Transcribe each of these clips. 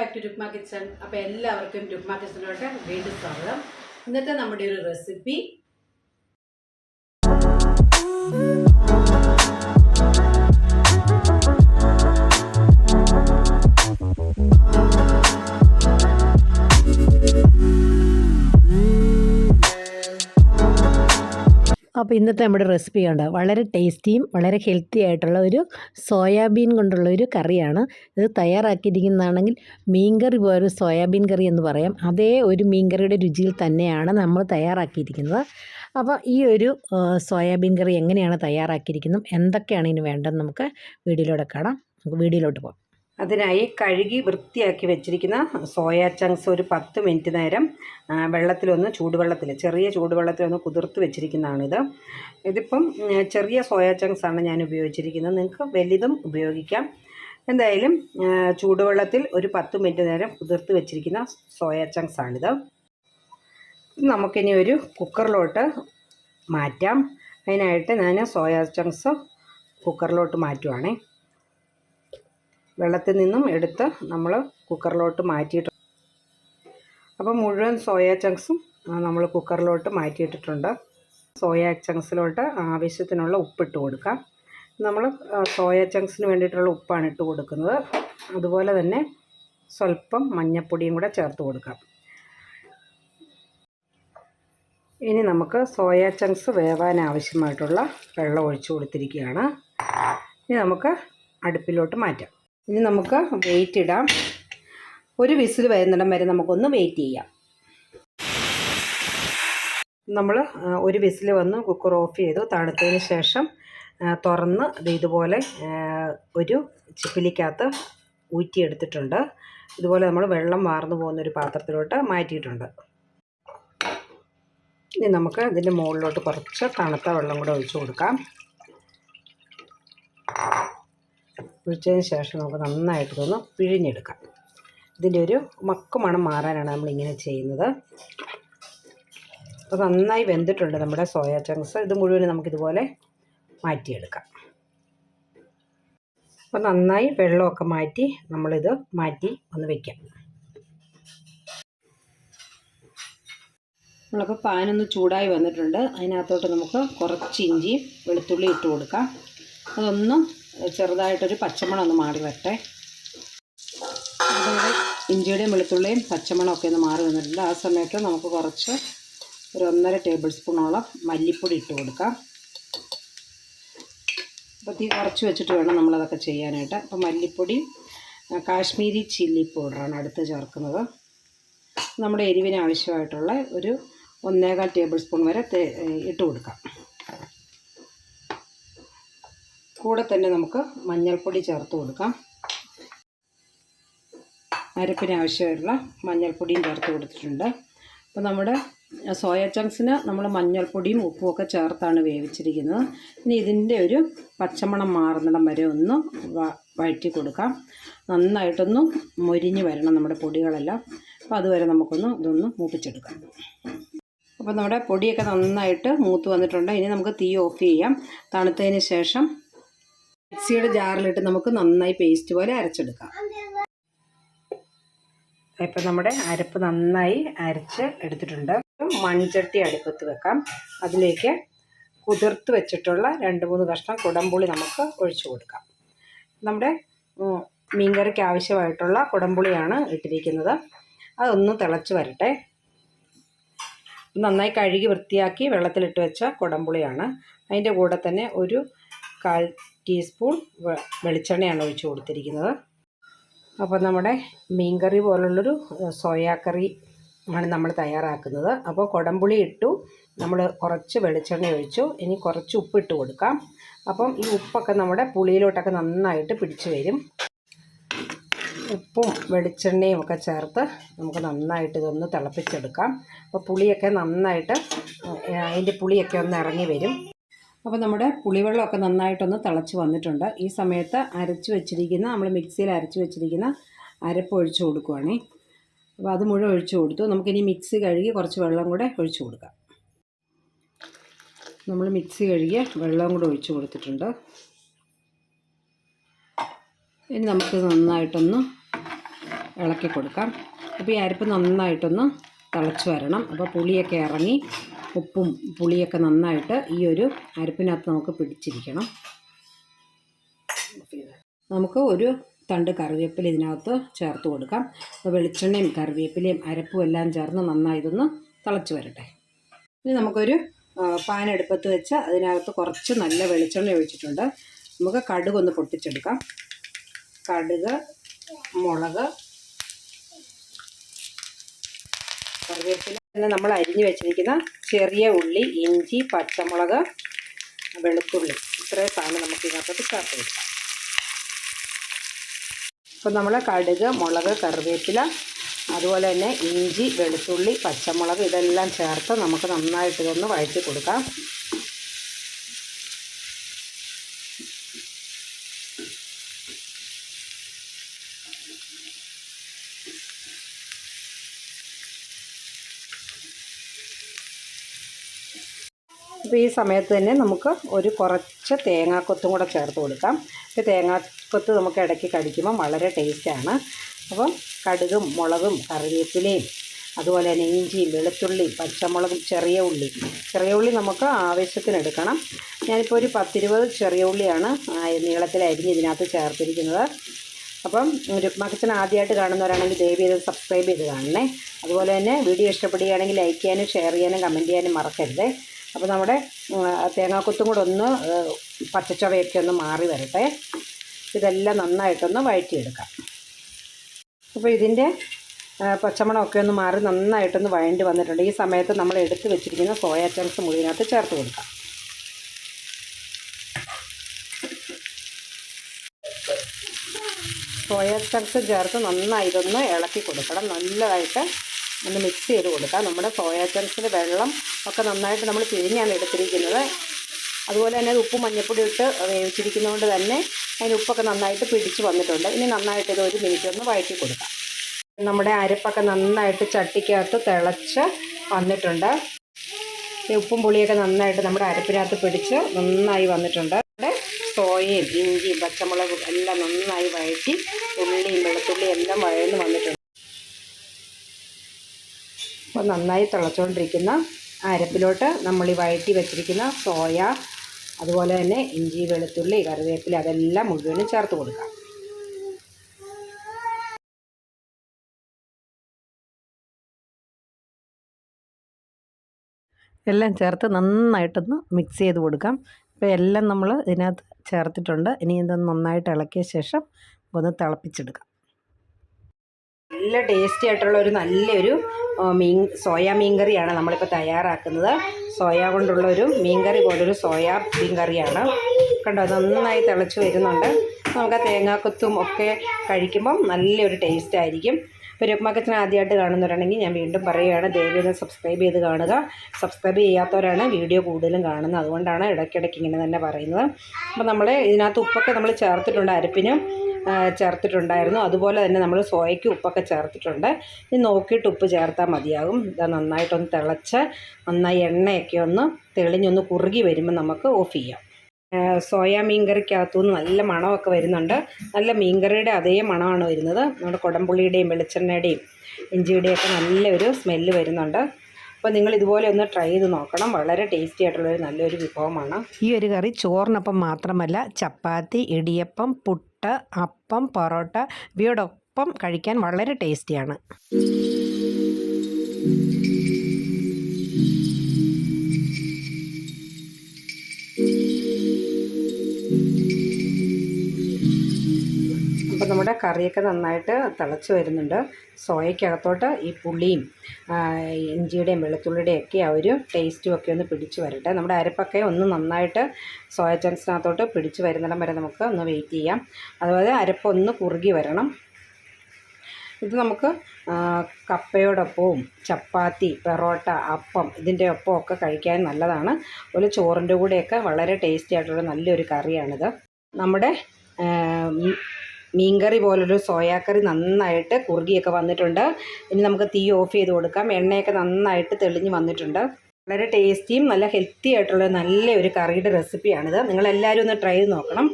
Back to Rukma kitchen. അപ്പോൾ എല്ലാവർക്കും രുക്മ കിച്ചണിലോട്ട് വീണ്ടും സ്വാഗതം. ഇന്നത്തെ നമ്മുടെ ഒരു റെസിപ്പി അപ്പോൾ ഇന്നത്തെ നമ്മുടെ റെസിപ്പി ഉണ്ട് വളരെ ടേസ്റ്റിയും വളരെ ഹെൽത്തി ആയിട്ടുള്ള ഒരു സോയാബീൻ കൊണ്ടുള്ള ഒരു കറിയാണ്. ഇത് തയ്യാറാക്കിയിരിക്കുന്നതാണെങ്കിൽ മീൻകറി പോലെ സോയാബീൻ കറി എന്ന് പറയാം. അതേ ഒരു മീൻകറിയുടെ രുചിയിൽ തന്നെയാണ് നമ്മൾ തയ്യാറാക്കിയിരിക്കുന്നത്. അപ്പോൾ ഈ ഒരു സോയാബീൻ കറി എങ്ങനെയാണ് തയ്യാറാക്കിയിരിക്കുന്നത്? എന്തൊക്കെയാണ് ഇതിന് വേണ്ടതെന്ന് നമുക്ക് വീഡിയോയിലൂടെ കാണാം. നമുക്ക് വീഡിയോയിലോട്ട് പോകാം. അതിനായി കഴുകി വൃത്തിയാക്കി വെച്ചിരിക്കുന്ന സോയ ചങ്ക്സ് ഒരു പത്ത് മിനിറ്റ് നേരം വെള്ളത്തിലൊന്ന് ചൂടുവെള്ളത്തിൽ ചെറിയ ചൂടുവെള്ളത്തിലൊന്ന് കുതിർത്ത് വെച്ചിരിക്കുന്നതാണിത്. ഇതിപ്പം ചെറിയ സോയ ചങ്ക്സ് ആണ് ഞാൻ ഉപയോഗിച്ചിരിക്കുന്നത്. നിങ്ങൾക്ക് വലുതും ഉപയോഗിക്കാം. എന്തായാലും ചൂടുവെള്ളത്തിൽ ഒരു പത്ത് മിനിറ്റ് നേരം കുതിർത്ത് വെച്ചിരിക്കുന്ന സോയ ചങ്ക്സ് ആണിത് നമുക്കിനി ഒരു കുക്കറിലോട്ട് മാറ്റാം. അതിനായിട്ട് ഞാൻ സോയ ചങ്ക്സ് കുക്കറിലോട്ട് മാറ്റുവാണേ. വെള്ളത്തിൽ നിന്നും എടുത്ത് നമ്മൾ കുക്കറിലോട്ട് മാറ്റിയിട്ടുണ്ട്. അപ്പോൾ മുഴുവൻ സോയ ചങ്ക്സും നമ്മൾ കുക്കറിലോട്ട് മാറ്റിയിട്ടിട്ടുണ്ട്. സോയ ചങ്ക്സിലോട്ട് ആവശ്യത്തിനുള്ള ഉപ്പിട്ട് കൊടുക്കാം. നമ്മൾ സോയ ചങ്ക്സിന് വേണ്ടിയിട്ടുള്ള ഉപ്പാണ് ഇട്ട് കൊടുക്കുന്നത്. അതുപോലെ തന്നെ സ്വല്പം മഞ്ഞൾപ്പൊടിയും കൂടെ ചേർത്ത് കൊടുക്കാം. ഇനി നമുക്ക് സോയ ചങ്ക്സ് വേവാൻ ആവശ്യമായിട്ടുള്ള വെള്ളം ഒഴിച്ചു കൊടുത്തിരിക്കുകയാണ്. ഇനി നമുക്ക് അടുപ്പിലോട്ട് മാറ്റാം. ഇനി നമുക്ക് വെയിറ്റ് ഇടാം. ഒരു വിസിൽ വരുന്നിടം വരെ നമുക്കൊന്ന് വെയിറ്റ് ചെയ്യാം. നമ്മൾ ഒരു വിസിൽ വന്ന് കുക്കർ ഓഫ് ചെയ്തു. തണുത്തതിന് ശേഷം തുറന്ന് ഇത് ഇതുപോലെ ഒരു ചിപ്പിലിക്കകത്ത് ഊറ്റിയെടുത്തിട്ടുണ്ട്. ഇതുപോലെ നമ്മൾ വെള്ളം വാർന്നു പോകുന്ന ഒരു പാത്രത്തിലോട്ട് മാറ്റിയിട്ടുണ്ട്. ഇനി നമുക്ക് ഇതിന്റെ മുകളിലോട്ട് കുറച്ച് തണുത്ത വെള്ളം കൂടെ ഒഴിച്ചു കൊടുക്കാം. ഒഴിച്ചതിന് ശേഷം നമുക്ക് നന്നായിട്ട് ഇതൊന്ന് പിഴിഞ്ഞെടുക്കാം. ഇതിന്റെ ഒരു മക്ക് മണം മാറാനാണ് നമ്മളിങ്ങനെ ചെയ്യുന്നത്. അപ്പോൾ നന്നായി വെന്തിട്ടുണ്ട് നമ്മുടെ സോയ ചങ്ക്സ്. ഇത് മുഴുവനും നമുക്കിതുപോലെ മാറ്റിയെടുക്കാം. അപ്പോൾ നന്നായി വെള്ളമൊക്കെ മാറ്റി നമ്മളിത് മാറ്റി ഒന്ന് വയ്ക്കാം നമ്മളപ്പോൾ പാനൊന്ന് ചൂടായി വന്നിട്ടുണ്ട്. അതിനകത്തോട്ട് നമുക്ക് കുറച്ച് ഇഞ്ചിയും വെളുത്തുള്ളി ഇട്ട് കൊടുക്കാം. അതൊന്നും ചെറുതായിട്ടൊരു പച്ചമണം ഒന്ന് മാറി വരട്ടെ. നമ്മുടെ ഇഞ്ചിയുടെയും വെളുത്തുള്ളിയും പച്ചമണമൊക്കെ ഒന്ന് മാറി വന്നിട്ടുണ്ട്. ആ സമയത്ത് നമുക്ക് കുറച്ച് ഒരു ഒന്നര ടേബിൾ സ്പൂണോളം മല്ലിപ്പൊടി ഇട്ട് കൊടുക്കാം. അപ്പോൾ തീ കുറച്ച് വെച്ചിട്ട് വേണം നമ്മളതൊക്കെ ചെയ്യാനായിട്ട്. അപ്പോൾ മല്ലിപ്പൊടി കാശ്മീരി ചില്ലി പൗഡറാണ് അടുത്ത് ചേർക്കുന്നത്. നമ്മുടെ എരിവിന് ആവശ്യമായിട്ടുള്ള ഒരു ഒന്നേകാൽ ടേബിൾ സ്പൂൺ വരെ ഇട്ട് കൊടുക്കാം. കൂടെ തന്നെ നമുക്ക് മഞ്ഞൾപ്പൊടി ചേർത്ത് കൊടുക്കാം. അരപ്പിന് ആവശ്യമായിട്ടുള്ള മഞ്ഞൾപ്പൊടിയും ചേർത്ത് കൊടുത്തിട്ടുണ്ട്. അപ്പോൾ നമ്മുടെ സോയ ചങ്ക്സിന് നമ്മൾ മഞ്ഞൾപ്പൊടിയും ഉപ്പും ഒക്കെ ചേർത്താണ് വേവിച്ചിരിക്കുന്നത്. ഇനി ഇതിന്റെ ഒരു പച്ചമണം മാറുന്നിടം വരെ ഒന്ന് വഴറ്റി കൊടുക്കാം. നന്നായിട്ടൊന്ന് മൊരിഞ്ഞ് വരണം നമ്മുടെ പൊടികളെല്ലാം. അപ്പോൾ അതുവരെ നമുക്കൊന്ന് ഇതൊന്ന് മൂപ്പിച്ചെടുക്കാം. അപ്പോൾ നമ്മുടെ പൊടിയൊക്കെ നന്നായിട്ട് മൂത്ത് വന്നിട്ടുണ്ട്. ഇനി നമുക്ക് തീ ഓഫ് ചെയ്യാം. തണുത്തതിന് ശേഷം മിക്സിയുടെ ജാറിലിട്ട് നമുക്ക് നന്നായി പേസ്റ്റ് പോലെ അരച്ചെടുക്കാം. ഇപ്പം നമ്മുടെ അരപ്പ് നന്നായി അരച്ച് എടുത്തിട്ടുണ്ട്. മൺചട്ടി അടുപ്പത്ത് വെക്കാം. അതിലേക്ക് കുതിർത്ത് വെച്ചിട്ടുള്ള രണ്ട് മൂന്ന് കഷ്ണം കുടംപുളി നമുക്ക് ഒഴിച്ചു കൊടുക്കാം. നമ്മുടെ മീൻകറിക്ക് ആവശ്യമായിട്ടുള്ള കുടംപുളിയാണ് ഇട്ടിരിക്കുന്നത്. അതൊന്ന് തിളച്ച് വരട്ടെ. നന്നായി കഴുകി വൃത്തിയാക്കി വെള്ളത്തിലിട്ട് വെച്ച കുടംപുളിയാണ്. അതിന്റെ കൂടെ തന്നെ ഒരു കാൽ ടീസ്പൂൺ വെളിച്ചെണ്ണയാണ് ഒഴിച്ചു കൊടുത്തിരിക്കുന്നത്. അപ്പോൾ നമ്മുടെ മീൻകറി പോലുള്ളൊരു സോയാ കറി ആണ് നമ്മൾ തയ്യാറാക്കുന്നത്. അപ്പോൾ കുടംപുളി ഇട്ടു നമ്മൾ കുറച്ച് വെളിച്ചെണ്ണ ഒഴിച്ചു. ഇനി കുറച്ച് ഉപ്പ് ഇട്ട് കൊടുക്കാം. അപ്പം ഈ ഉപ്പൊക്കെ നമ്മുടെ പുളിയിലോട്ടൊക്കെ നന്നായിട്ട് പിടിച്ചു വരും. ഉപ്പും വെളിച്ചെണ്ണയും ഒക്കെ ചേർത്ത് നമുക്ക് നന്നായിട്ട് ഇതൊന്ന് തിളപ്പിച്ചെടുക്കാം. അപ്പോൾ പുളിയൊക്കെ നന്നായിട്ട് അതിന്റെ പുളിയൊക്കെ ഒന്ന് ഇറങ്ങി വരും. അപ്പോൾ നമ്മുടെ പുളിവെള്ളമൊക്കെ നന്നായിട്ടൊന്ന് തിളച്ച് വന്നിട്ടുണ്ട്. ഈ സമയത്ത് അരച്ച് വെച്ചിരിക്കുന്ന നമ്മൾ മിക്സിയിൽ അരച്ച് വെച്ചിരിക്കുന്ന അരപ്പ് ഒഴിച്ച് കൊടുക്കുവാണേ. അപ്പോൾ അത് മുഴുവൻ ഒഴിച്ച് കൊടുത്തു. നമുക്കിനി മിക്സി കഴുകി കുറച്ച് വെള്ളം കൂടെ ഒഴിച്ച് കൊടുക്കാം. നമ്മൾ മിക്സി കഴുകിയ വെള്ളം കൂടെ ഒഴിച്ച് കൊടുത്തിട്ടുണ്ട്. ഇനി നമുക്ക് നന്നായിട്ടൊന്ന് ഇളക്കി കൊടുക്കാം. അപ്പോൾ ഈ അരപ്പ് നന്നായിട്ടൊന്ന് തിളച്ച് വരണം. അപ്പോൾ പുളിയൊക്കെ ഇറങ്ങി ഉപ്പും പുളിയൊക്കെ നന്നായിട്ട് ഈ ഒരു അരപ്പിനകത്ത് നമുക്ക് പിടിച്ചിരിക്കണം. നമുക്ക് ഒരു തണ്ട് കറിവേപ്പില ഇതിനകത്ത് ചേർത്ത് കൊടുക്കാം. അപ്പോൾ വെളിച്ചെണ്ണയും കറിവേപ്പിലയും അരപ്പും എല്ലാം ചേർന്ന് നന്നായി ഇതൊന്ന് തിളച്ച് വരട്ടെ. ഇനി നമുക്കൊരു പാൻ എടുപ്പത്ത് വെച്ച് അതിനകത്ത് കുറച്ച് നല്ല വെളിച്ചെണ്ണ ഒഴിച്ചിട്ടുണ്ട്. നമുക്ക് കടുക് ഒന്ന് പൊട്ടിച്ചെടുക്കാം. കടുക് മുളക് കറിവേപ്പില പിന്നെ നമ്മൾ അരിഞ്ഞു വെച്ചിരിക്കുന്ന ചെറിയ ഉള്ളി ഇഞ്ചി പച്ചമുളക് വെളുത്തുള്ളി. ഇത്രയും സാധനം നമുക്ക് ഇതിനകത്തോട്ട് ചേർത്ത് വെക്കാം അപ്പം നമ്മൾ കടുക് മുളക് കറിവേപ്പില അതുപോലെ തന്നെ ഇഞ്ചി വെളുത്തുള്ളി പച്ചമുളക് ഇതെല്ലാം ചേർത്ത് നമുക്ക് നന്നായിട്ട് ഇതൊന്ന് വഴറ്റി കൊടുക്കാം. അപ്പോൾ ഈ സമയത്ത് തന്നെ നമുക്ക് ഒരു കുറച്ച് തേങ്ങാക്കൊത്തും കൂടെ ചേർത്ത് കൊടുക്കാം. ഈ തേങ്ങാക്കൊത്ത് നമുക്ക് ഇടയ്ക്ക് കടിക്കുമ്പോൾ വളരെ ടേസ്റ്റാണ്. അപ്പം കടുകും മുളകും കറിവേപ്പിലയും അതുപോലെ തന്നെ ഇഞ്ചിയും വെളുത്തുള്ളിയും പച്ചമുളകും ചെറിയ ഉള്ളി. ചെറിയ ഉള്ളി നമുക്ക് ആവശ്യത്തിന് എടുക്കണം. ഞാനിപ്പോൾ ഒരു പത്തിരുപത് ചെറിയ ഉള്ളിയാണ് നീളത്തിലരിഞ്ഞ് ഇതിനകത്ത് ചേർത്തിരിക്കുന്നത്. അപ്പം രുക്മാക്കച്ചൻ ആദ്യമായിട്ട് കാണുന്നവരാണെങ്കിൽ ദയവ് ചെയ്ത് സബ്സ്ക്രൈബ് ചെയ്ത് കാണണേ. അതുപോലെ തന്നെ വീഡിയോ ഇഷ്ടപ്പെടുകയാണെങ്കിൽ ലൈക്ക് ചെയ്യാനും ഷെയർ ചെയ്യാനും കമന്റ് ചെയ്യാനും മറക്കരുത്. അപ്പോൾ നമ്മുടെ തേങ്ങാക്കൊത്തും കൂടെ ഒന്ന് പച്ചച്ചവയൊക്കെ ഒന്ന് മാറി വരട്ടെ. ഇതെല്ലാം നന്നായിട്ടൊന്ന് വഴറ്റിയെടുക്കാം. അപ്പോൾ ഇതിന്റെ പച്ചമണമൊക്കെ ഒന്ന് മാറി നന്നായിട്ടൊന്ന് വഴണ്ടി വന്നിട്ടുണ്ട്. ഈ സമയത്ത് നമ്മൾ എടുത്ത് വെച്ചിരിക്കുന്ന സോയാ ചങ്ക്സ് മുഴുവനകത്ത് ചേർത്ത് കൊടുക്കാം. സോയാ ചങ്ക്സ് ചേർത്ത് നന്നായി ഇതൊന്ന് ഇളക്കി കൊടുക്കണം. നല്ലതായിട്ട് ഒന്ന് മിക്സ് ചെയ്ത് കൊടുക്കാം. നമ്മുടെ സോയാ ചങ്ക്സിൽ വെള്ളം ഒക്കെ നന്നായിട്ട് നമ്മൾ പിഴിഞ്ഞാണ് എടുത്തിരിക്കുന്നത്. അതുപോലെ തന്നെ ഉപ്പ് മഞ്ഞൾപ്പൊടി ഇട്ട് വേവിച്ചിരിക്കുന്നതുകൊണ്ട് തന്നെ അതിന് ഉപ്പൊക്കെ നന്നായിട്ട് പിടിച്ച് വന്നിട്ടുണ്ട്. ഇനി നന്നായിട്ട് ഇത് ഒരു മിനിറ്റ് ഒന്ന് വഴറ്റി കൊടുക്കാം. നമ്മുടെ അരപ്പൊക്കെ നന്നായിട്ട് ചട്ടിക്കകത്ത് തിളച്ച് വന്നിട്ടുണ്ട്. ഈ ഉപ്പും പുളിയൊക്കെ നന്നായിട്ട് നമ്മുടെ അരപ്പിനകത്ത് പിടിച്ച് നന്നായി വന്നിട്ടുണ്ട്. സോയയും ഇഞ്ചിയും പച്ചമുളകും എല്ലാം നന്നായി വഴറ്റി ഉള്ളിയും വെളുത്തുള്ളിയും എല്ലാം വഴന്ന് വന്നിട്ടുണ്ട്. അപ്പോൾ നന്നായി തിളച്ചുകൊണ്ടിരിക്കുന്ന അരപ്പിലോട്ട് നമ്മൾ ഈ വഴറ്റി വെച്ചിരിക്കുന്ന സോയ അതുപോലെ തന്നെ ഇഞ്ചി വെളുത്തുള്ളി കറിവേപ്പില അതെല്ലാം മുഴുവനും ചേർത്ത് കൊടുക്കാം. എല്ലാം ചേർത്ത് നന്നായിട്ടൊന്ന് മിക്സ് ചെയ്ത് കൊടുക്കാം. ഇപ്പോൾ എല്ലാം നമ്മൾ ഇതിനകത്ത് ചേർത്തിട്ടുണ്ട്. ഇനി ഇതൊന്ന് നന്നായിട്ട് ഇളക്കിയ ശേഷം ഒന്ന് തിളപ്പിച്ചെടുക്കാം. നല്ല ടേസ്റ്റി ആയിട്ടുള്ള ഒരു നല്ലൊരു മീൻ സോയാ മീൻ കറിയാണ് നമ്മളിപ്പോൾ തയ്യാറാക്കുന്നത്. സോയ കൊണ്ടുള്ള ഒരു മീൻ കറി പോലൊരു സോയാ മീൻ കറിയാണ്. കണ്ടോ നന്നായി തിളച്ച് വരുന്നുണ്ട്. നമുക്ക് ആ തേങ്ങാക്കൊത്തും ഒക്കെ കഴിക്കുമ്പം നല്ലൊരു ടേസ്റ്റ് ആയിരിക്കും. ഇപ്പോൾ രുക്മക്കച്ചൻ ആദ്യമായിട്ട് കാണുന്നവരാണെങ്കിൽ ഞാൻ വീണ്ടും പറയുകയാണ് ദയവേദം സബ്സ്ക്രൈബ് ചെയ്ത് കാണുക. സബ്സ്ക്രൈബ് ചെയ്യാത്തവരാണ് വീഡിയോ കൂടുതലും കാണുന്നത്. അതുകൊണ്ടാണ് ഇടയ്ക്കിടയ്ക്ക് ഇങ്ങനെ തന്നെ പറയുന്നത്. അപ്പോൾ നമ്മൾ ഇതിനകത്ത് ഉപ്പൊക്കെ നമ്മൾ ചേർത്തിട്ടുണ്ട് അരപ്പിന് ചേർത്തിട്ടുണ്ടായിരുന്നു. അതുപോലെ തന്നെ നമ്മൾ സോയയ്ക്ക് ഉപ്പൊക്കെ ചേർത്തിട്ടുണ്ട്. ഇനി നോക്കിയിട്ട് ഉപ്പ് ചേർത്താൽ മതിയാകും. ഇത് നന്നായിട്ടൊന്ന് തിളച്ച് നന്നായി എണ്ണയൊക്കെ ഒന്ന് തെളിഞ്ഞൊന്ന് കുറുകി വരുമ്പോൾ നമുക്ക് ഓഫ് ചെയ്യാം. സോയ മീൻകറിക്കകത്തുനിന്ന് നല്ല മണമൊക്കെ വരുന്നുണ്ട്. നല്ല മീൻകറിയുടെ അതേ മണമാണ് വരുന്നത്. നമ്മുടെ കുടംപുള്ളിയുടെയും വെളിച്ചെണ്ണയുടെയും ഇഞ്ചിയുടെയും ഒക്കെ നല്ലൊരു സ്മെല്ല് വരുന്നുണ്ട്. അപ്പോൾ നിങ്ങൾ ഇതുപോലെ ഒന്ന് ട്രൈ ചെയ്ത് നോക്കണം. വളരെ ടേസ്റ്റി ആയിട്ടുള്ളൊരു നല്ലൊരു വിഭവമാണ്. ഈ ഒരു കറി ചോറിനൊപ്പം മാത്രമല്ല ചപ്പാത്തി ഇടിയപ്പം പുട്ട് അപ്പം പൊറോട്ട ഇവയോടൊപ്പം കഴിക്കാൻ വളരെ ടേസ്റ്റിയാണ്. നമ്മുടെ കറിയൊക്കെ നന്നായിട്ട് തിളച്ച് വരുന്നുണ്ട്. സോയക്കകത്തോട്ട് ഈ പുളിയും ഇഞ്ചിയുടെയും വെളുത്തുള്ളിയുടെയും ഒക്കെ ആ ഒരു ടേസ്റ്റും ഒക്കെ ഒന്ന് പിടിച്ച് വരട്ടെ. നമ്മുടെ അരപ്പൊക്കെ ഒന്ന് നന്നായിട്ട് സോയ ചങ്സിനകത്തോട്ട് പിടിച്ച് വരുന്നിടം വരെ നമുക്ക് ഒന്ന് വെയിറ്റ് ചെയ്യാം. അതുപോലെ അരപ്പ് ഒന്ന് കുറുകി വരണം. ഇത് നമുക്ക് കപ്പയോടൊപ്പവും ചപ്പാത്തി പെറോട്ട അപ്പം ഇതിന്റെ ഒപ്പമൊക്കെ കഴിക്കാൻ നല്ലതാണ്. ഒരു ചോറിന്റെ കൂടെയൊക്കെ വളരെ ടേസ്റ്റി ആയിട്ടുള്ള നല്ലൊരു കറിയാണിത്. നമ്മുടെ മീൻകറി പോലൊരു സോയാക്കറി നന്നായിട്ട് കുറുകിയൊക്കെ വന്നിട്ടുണ്ട്. ഇനി നമുക്ക് തീ ഓഫ് ചെയ്ത് കൊടുക്കാം. എണ്ണയൊക്കെ നന്നായിട്ട് തെളിഞ്ഞ് വന്നിട്ടുണ്ട്. വളരെ ടേസ്റ്റിയും നല്ല ഹെൽത്തി ആയിട്ടുള്ള നല്ല ഒരു കറിയുടെ റെസിപ്പിയാണിത്. നിങ്ങളെല്ലാവരും ഒന്ന് ട്രൈ ചെയ്ത് നോക്കണം.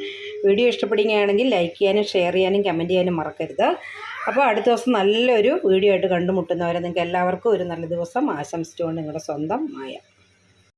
വീഡിയോ ഇഷ്ടപ്പെടുകയാണെങ്കിൽ ലൈക്ക് ചെയ്യാനും ഷെയർ ചെയ്യാനും കമന്റ് ചെയ്യാനും മറക്കരുത്. അപ്പോൾ അടുത്ത ദിവസം നല്ലൊരു വീഡിയോ ആയിട്ട് കണ്ടുമുട്ടുന്നവരെ നിങ്ങൾക്ക് എല്ലാവർക്കും ഒരു നല്ല ദിവസം ആശംസിച്ചുകൊണ്ട് നിങ്ങളുടെ സ്വന്തം മായ.